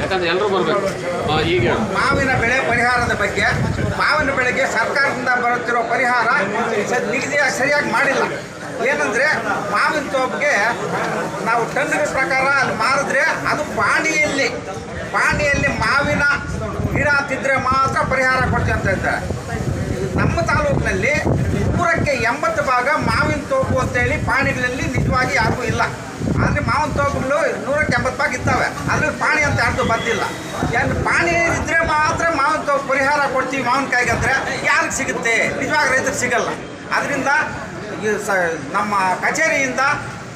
ಯಾಕಂದ್ರೆ ಎಲ್ಲರೂ ಬರಬೇಕು. ಈಗ. ಮಾವಿನ ಬೆಳೆ ಪರಿಹಾರದ ಬಗ್ಗೆ, ಮಾವಿನ ಬೆಳೆಗೆ ಸರ್ಕಾರದಿಂದ ಬರುತ್ತಿರೋ ಪರಿಹಾರ ನಿಗದಿಯಾಗಿ ನಿಗದಿ ಸರಿಯಾಗಿ ಮಾಡಿಲ್ಲ. ಏನಂದ್ರೆ, ಮಾವಿನ ತೋಪಿಗೆ ನಾವು ಟನ್ನಿನ ಪ್ರಕಾರ ಅಲ್ಲಿ ಮಾರಿದ್ರೆ ಅದು ಪಾಣಿಯಲ್ಲಿ ಪಾಣಿಯಲ್ಲಿ ಮಾವಿನ ಗಿಡ ತಿದ್ರೆ ಮಾತ್ರ ಪರಿಹಾರ ಕೊಡ್ತೀವಿ ಅಂತ ಇದ್ದಾರೆ ನಮ್ಮ ತಾಲೂಕಿನಲ್ಲಿ ನೂರಕ್ಕೆ ಎಂಬತ್ತು ಭಾಗ ಮಾವಿನ ತೋಪು ಅಂತೇಳಿ ಪಾಣಿಗಳಲ್ಲಿ ನಿಜವಾಗಿ ಯಾರಿಗೂ ಇಲ್ಲ. ಆದರೆ ಮಾವಿನ ತೋಪುಗಳು ನೂರಕ್ಕೆ ಎಂಬತ್ತು ಭಾಗ ಇದ್ದಾವೆ. ಯಾರ್ದು ಬಂದಿಲ್ಲ. ಏನು ಪಾಣಿ ಇದ್ರೆ ಮಾತ್ರ ಮಾವಿನ ಪರಿಹಾರ ಕೊಡ್ತೀವಿ ಮಾವಿನಕಾಯಿಗೆ ಅಂದರೆ ಯಾರಿಗೆ ಸಿಗುತ್ತೆ? ನಿಜವಾಗ ರೈತರು ಸಿಗಲ್ಲ. ಅದರಿಂದ ನಮ್ಮ ಕಚೇರಿಯಿಂದ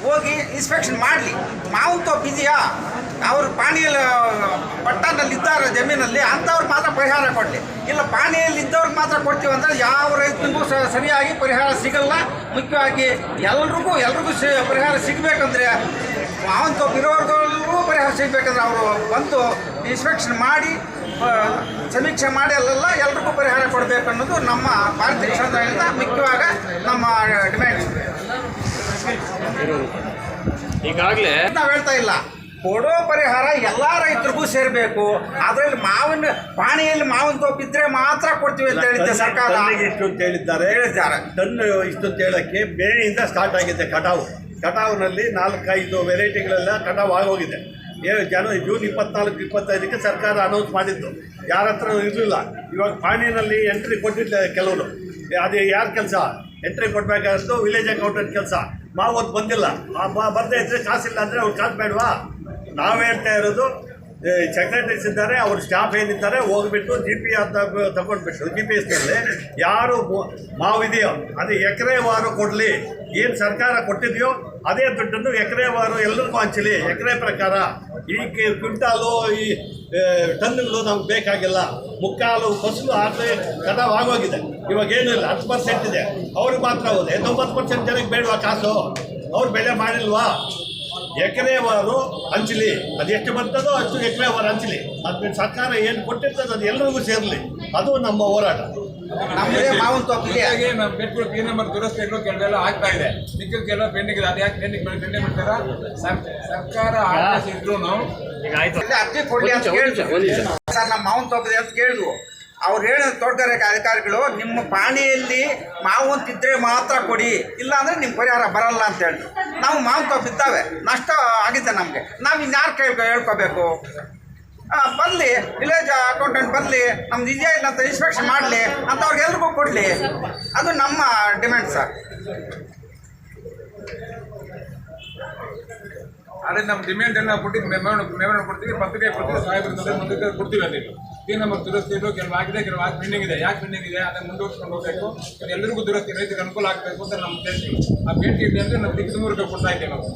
ಹೋಗಿ ಇನ್ಸ್ಪೆಕ್ಷನ್ ಮಾಡಲಿ. ಮಾವಿನ ತೋಪ್ ಇದೆಯಾ ಅವರು ಪಾಣಿಯಲ್ಲಿ ಪಟ್ಟಣದಲ್ಲಿ ಇದ್ದಾರೆ ಜಮೀನಲ್ಲಿ, ಅಂಥವ್ರು ಮಾತ್ರ ಪರಿಹಾರ ಕೊಡಲಿ. ಇಲ್ಲ ಪಾಣಿಯಲ್ಲಿ ಇದ್ದವ್ರಿಗೆ ಮಾತ್ರ ಕೊಡ್ತೀವಿ ಅಂದರೆ ಯಾವ ರೈತನಿಗೂ ಸರಿಯಾಗಿ ಪರಿಹಾರ ಸಿಗಲ್ಲ. ಮುಖ್ಯವಾಗಿ ಎಲ್ರಿಗೂ ಎಲ್ರಿಗೂ ಪರಿಹಾರ ಸಿಗಬೇಕಂದ್ರೆ ಮಾವನ್ ಇರೋರ್ಗೂ ಪರಿಹಾರ ಸಿಗಬೇಕಂದ್ರೆ ಅವರು ಬಂದು ಇನ್ಸ್ಪೆಕ್ಷನ್ ಮಾಡಿ ಸಮೀಕ್ಷೆ ಮಾಡಿ ಅಲ್ಲೆಲ್ಲ ಎಲ್ರಿಗೂ ಪರಿಹಾರ ಕೊಡಬೇಕು ಅನ್ನೋದು ನಮ್ಮ ಭಾರತೀಯ ಜನತಾ ಮುಖ್ಯವಾಗಿ ನಮ್ಮ ಡಿಮ್ಯಾಂಡ್ ಈಗಾಗಲೇ ನಾವು ಹೇಳ್ತಾ ಇಲ್ಲ. ಕೊಡೋ ಪರಿಹಾರ ಎಲ್ಲ ರೈತರಿಗೂ ಸೇರಬೇಕು. ಅದರಲ್ಲಿ ಮಾವಿನ ಪಾಣಿಯಲ್ಲಿ ಮಾವಿನ ತೋಪಿದ್ರೆ ಇದ್ರೆ ಮಾತ್ರ ಕೊಡ್ತೀವಿ ಅಂತ ಹೇಳಿದ್ದೆ ಸರ್ಕಾರ. ಇಷ್ಟು ಅಂತ ಹೇಳಿದ್ದಾರೆ. ಹೇಳಿದ್ದಾರೆ. ಟನ್ ಇಷ್ಟು ಅಂತ ಹೇಳಕ್ಕೆ ಬೇಳೆಯಿಂದ ಸ್ಟಾರ್ಟ್ ಆಗಿದೆ ಕಟಾವು. ಕಟಾವಿನಲ್ಲಿ ನಾಲ್ಕೈದು ವೆರೈಟಿಗಳೆಲ್ಲ ಕಟಾವ್ ಆಗೋಗಿದೆ ಏನು ಜನ ಜೂನ್ ಇಪ್ಪತ್ನಾಲ್ಕು, ಇಪ್ಪತ್ತೈದಕ್ಕೆ ಸರ್ಕಾರ ಅನೌನ್ಸ್ ಮಾಡಿದ್ದು. ಯಾರ ಹತ್ರ ಇರಲಿಲ್ಲ. ಇವಾಗ ಪಾಣಿನಲ್ಲಿ ಎಂಟ್ರಿ ಕೊಟ್ಟಿಲ್ಲ ಕೆಲವರು. ಅದು ಯಾರ ಕೆಲಸ? ಎಂಟ್ರಿ ಕೊಡಬೇಕಾದಷ್ಟು ವಿಲೇಜ್ ಅಕೌಂಟೆಂಟ್ ಕೆಲಸ. ಮಾವತ್ತು ಬಂದಿಲ್ಲ. ಬರ್ದೇ ಇದ್ರೆ ಕಾಸಿಲ್ಲ ಅಂದರೆ ಅವ್ರು ಕಾಸು ಬೇಡವಾ? ನಾವು ಹೇಳ್ತಾ ಇರೋದು ಸೆಕ್ರೆಟರೀಸ್ ಇದ್ದಾರೆ ಅವ್ರ ಸ್ಟಾಫ್ ಏನಿದ್ದಾರೆ, ಹೋಗ್ಬಿಟ್ಟು ಜಿ ಪಿ ಅಂತ ತಗೊಂಡ್ಬಿಟ್ಟು ಜಿ ಪಿ ಎಸ್ನಲ್ಲಿ ಯಾರು ಮಾವಿದೆಯೋ, ಅದು ಎಕರೆ ವಾರು ಕೊಡಲಿ. ಏನು ಸರ್ಕಾರ ಕೊಟ್ಟಿದೆಯೋ, ಅದೇ ದುಡ್ಡನ್ನು ಎಕರೆ ವಾರು ಎಲ್ಲರಿಗೂ ಹಂಚಲಿ. ಎಕರೆ ಪ್ರಕಾರ ಈ ಕ್ವಿಂಟಾಲು, ಈ ಟನ್ಗಳು ನಮ್ಗೆ ಬೇಕಾಗಿಲ್ಲ. ಮುಕ್ಕಾಲು ಫಸಲು ಆಗಲೇ, ಕಟಾವು ಆಗೋಗಿದೆ. ಇವಾಗ ಇಲ್ಲ, ಹತ್ತು ಪರ್ಸೆಂಟ್ ಇದೆ. ಅವ್ರಿಗೆ ಮಾತ್ರ ಹೋದೆ. ತೊಂಬತ್ತು ಪರ್ಸೆಂಟ್ ಜನಕ್ಕೆ ಬೇಡವಾ ಕಾಸು? ಅವ್ರು ಬೆಳೆ ಮಾಡಿಲ್ವಾ? ಎಕರೆವಾರು ಹಂಚಲಿ ಅದು ಎಷ್ಟು ಬರ್ತದೋ ಅಷ್ಟು ಎಕರೆವಾರು ಹಂಚಲಿ ಅದು ಸರ್ಕಾರ ಏನು ಕೊಟ್ಟಿರ್ತದೆ ಅದು ಎಲ್ಲರಿಗೂ ಸೇರಲಿ. ಅದು ನಮ್ಮ ಹೋರಾಟ. ನಮ್ಮದೇ ಮಾವಿನ ತೋಪಿದೆ ಹೀಗಾಗಿ ನಮ್ಮ ಬೆಟ್ಟಗಳು ಪಿ ನಂಬರ್ ದುರಸ್ತಿಗಳು ಕೆಲವೆಲ್ಲ ಆಗ್ತಾ ಇದೆ. ಮಿಕ್ಕಿದ ಕೆಲವು ಪೆಂಡಿಂಗ್ ಇದೆ. ಅದು ಯಾಕೆ ಪೆಂಡಿಂಗ್ ಪೆಂಡಿಂಗ್ ಮಾಡ್ತಾರ? ಸರ್- ಸರ್ಕಾರ ಆದೇಶ ಇದ್ರು ಆಯ್ತು. ಇಲ್ಲಿ ಅರ್ಜಿ ಕೊಡ್ಲಿ ಅಂತ. ಕೇಳಿದ್ವು ಸರ್ ನಮ್ಮ ಮಾವನ್ ತೋಪಿದೆ ಅಂತ ಕೇಳಿದ್ವು ಅವ್ರು ಹೇಳಿದ ತೋಟಗಾರಿಕೆ ಅಧಿಕಾರಿಗಳು ನಿಮ್ಮ ಪಾಣಿಯಲ್ಲಿ ಮಾವು ಅಂತಿದ್ರೆ ಮಾತ್ರ ಕೊಡಿ. ಇಲ್ಲ ಅಂದ್ರೆ ನಿಮ್ಮ ಪರಿಹಾರ ಬರಲ್ಲ ಅಂತ ಹೇಳಿದ್ರು. ನಾವು ಮಾವು ಬಿದ್ದಾವೆ ನಷ್ಟ ಆಗಿದೆ ನಮಗೆ. ನಾವು ಇನ್ಯಾರು ಕೇಳ್ಕೊ ಹೇಳ್ಕೋಬೇಕು? ಬರಲಿ ವಿಲೇಜ್ ಅಕೌಂಟೆಂಟ್ ಬರಲಿ ನಮ್ದು ಇದೆಯಾ ಇಲ್ಲ ಅಂತ ಇನ್ಸ್ಪೆಕ್ಷನ್ ಮಾಡಲಿ ಅಂತ ಅವ್ರಿಗೆಲ್ರಿಗೂ ಕೊಡಲಿ. ಅದು ನಮ್ಮ ಡಿಮ್ಯಾಂಡ್ ಸರ್ ಅದೇ ನಮ್ಮ ಡಿಮ್ಯಾಂಡ್ ಎಲ್ಲ ಕೊಟ್ಟಿದ್ದು ಮೆಮೊರಣ ಕೊಡ್ತೀವಿ, ಪತ್ರಿಕೆ ಕೊಡ್ತೀವಿ ಸಾಹೇಬ್ರ ಮುಂದಕ್ಕೆ ಕೊಡ್ತೀವಿ ಈಗ ಪಿ ನಮಗೆ ದುರಸ್ತಿಗಳು ಕೆಲವು ಆಗಿದೆ, ಕೆಲವು ಆಗಿ ಪೆಂಡಿಂಗ್ ಇದೆ. ಯಾಕೆ ಪೆಂಡಿಂಗ್ ಇದೆ? ಅದನ್ನು ಮುಂದುವರ್ಸ್ಕೊಂಡು ಹೋಗಬೇಕು. ಎಲ್ಲರಿಗೂ ದುರಸ್ತಿ ರೈತರಿಗೆ ಅನುಕೂಲ ಆಗಬೇಕು ಅಂತ ನಮ್ಮ ಉದ್ದೇಶ. ಆ ಭೇಟಿ ಇದೆ ಅಂದರೆ ನಮ್ಮ ರೂಪಾಯಿ ಕೊಡ್ತಾ ಇದ್ದೇವೆ ನಾವು.